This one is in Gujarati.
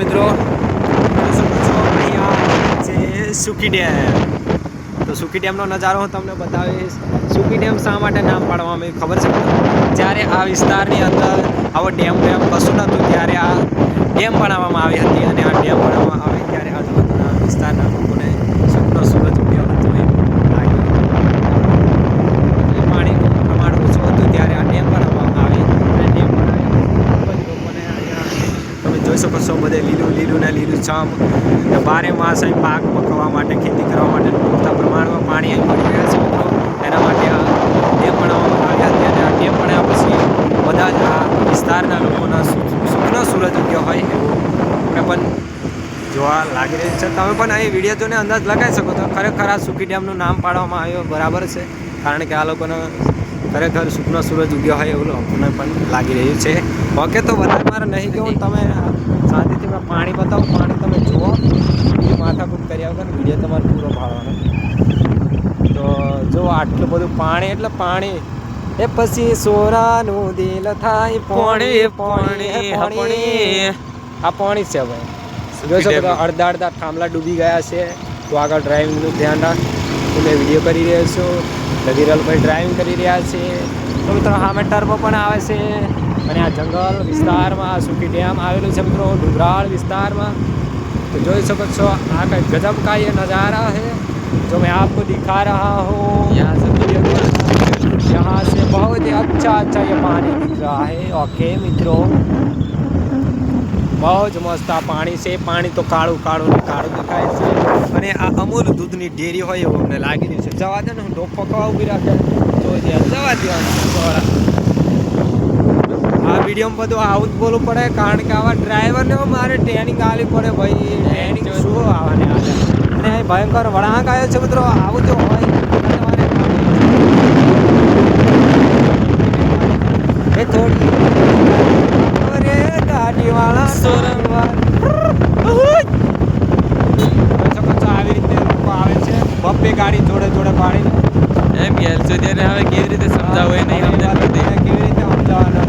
મિત્રો. જે સુકી ડેમ. તો સુકી ડેમનો નજારો હું તમને બતાવીશ. સુકી ડેમ શા માટે નામ પાડવામાં આવ્યું ખબર છે જ્યારે આ વિસ્તારની અંદર આવો ડેમ ડેમ કશું નહોતું, ત્યારે આ ડેમ બનાવવામાં આવી હતી અને આ ડેમ બનાવવામાં આવી ત્યારે આજુબાજુના વિસ્તારના લોકોને સુખનો સૂરજ ઉગ્યો હતો એમ લાગ્યું એટલે પાણીનું પ્રમાણ ઓછું હતું ત્યારે આ ડેમ બનાવવામાં આવી અને ડેમ બનાવી ખૂબ જ લોકોને અહીંયા તમે જોઈ શકો છો બધે લીલું લીલું ને લીલું છમ બારે માસ અહીં પાક પકવવા માટે ખેતી કરવા માટે પૂરતા પ્રમાણમાં પાણી અહીં મળી રહ્યા છે એના માટે ડેમ બનાવવામાં આવ્યા હતી અને આ ડેમ બનાવ્યા પછી બધા જ આ વિસ્તારના લોકોના સુખ- સુખનો સૂરજ ઉગ્યો હોય એવું પણ જોવા લાગી રહ્યું છે તમે પણ અહીં વીડિયો જોઈને અંદાજ લગાવી શકો છો ખરેખર આ સુખી ડેમનું નામ પાડવામાં આવ્યું બરાબર છે કારણ કે આ લોકોને ખરેખર સુખનો સૂરજ ઉગ્યો હોય એવું લોકોને પણ લાગી રહ્યું છે. ઓકે તો વધારે મારે નહીં કહું તમે શાંતિથી મેં પાણી બતાવો. પાણી તમે જુઓ. બીજી માથાકૂટ કર્યા વગર વીડિયો તમારે પૂરો પાડવાનો. તો જો આટલું બધું પાણી એટલે પાણી. એ પછી સોરાનું દિલ થાય પોણી, પોણી, પોણી. આ પાણી છે ભાઈ. શકો છો અડધા અડધા થાંભલા ડૂબી ગયા છે. તો આગળ ડ્રાઇવિંગનું ધ્યાન રાખ. તમે વીડિયો કરી રહ્યો છું. વિરલભાઈ ડ્રાઇવિંગ કરી રહ્યા છે તો મિત્રો સામે ટર્બો પણ આવે છે અને આ જંગલ વિસ્તારમાં આ સુકી ડેમ આવેલું છે મિત્રો ડુંગરાળ વિસ્તારમાં तो જોઈ શકો છો આ કઈ ગજબ का ये नज़ारा है जो मैं आपको दिखा रहा हूँ यहाँ से वीडियो यहाँ से बहुत ही अच्छा अच्छा ये पानी दिख रहा है ओके मित्रों બહુ જ મસ્ત આ પાણી છે પાણી તો કાળું કાળું ને કાળું દેખાય છે. અને આ અમૂલ દૂધની ડેરી હોય એવું અમને લાગી રહ્યું છે. જવા દે ને હું ડોફો ખવા ઊભી રાખે. તો દે જવા દેવાનું આ વિડીયોમાં બધું આવું જ બોલવું પડે કારણ કે આવા ડ્રાઈવરને મારે ટ્રેનિંગ આલી પડે ભાઈ. ટ્રેનિંગ શું આવવાને આવે અને ભયંકર વળાંક આવ્યો છે મિત્રો. આવું જો હોય એ થોડી. શકો છો આવી રીતે લોકો આવે છે? બબ્બે ગાડી જોડે જોડે પાડી એમ ગેલ so ત્યારે હવે કેવી રીતે સમજાવવું એ નહીં સમજાતું કેવી રીતે સમજાવવાના?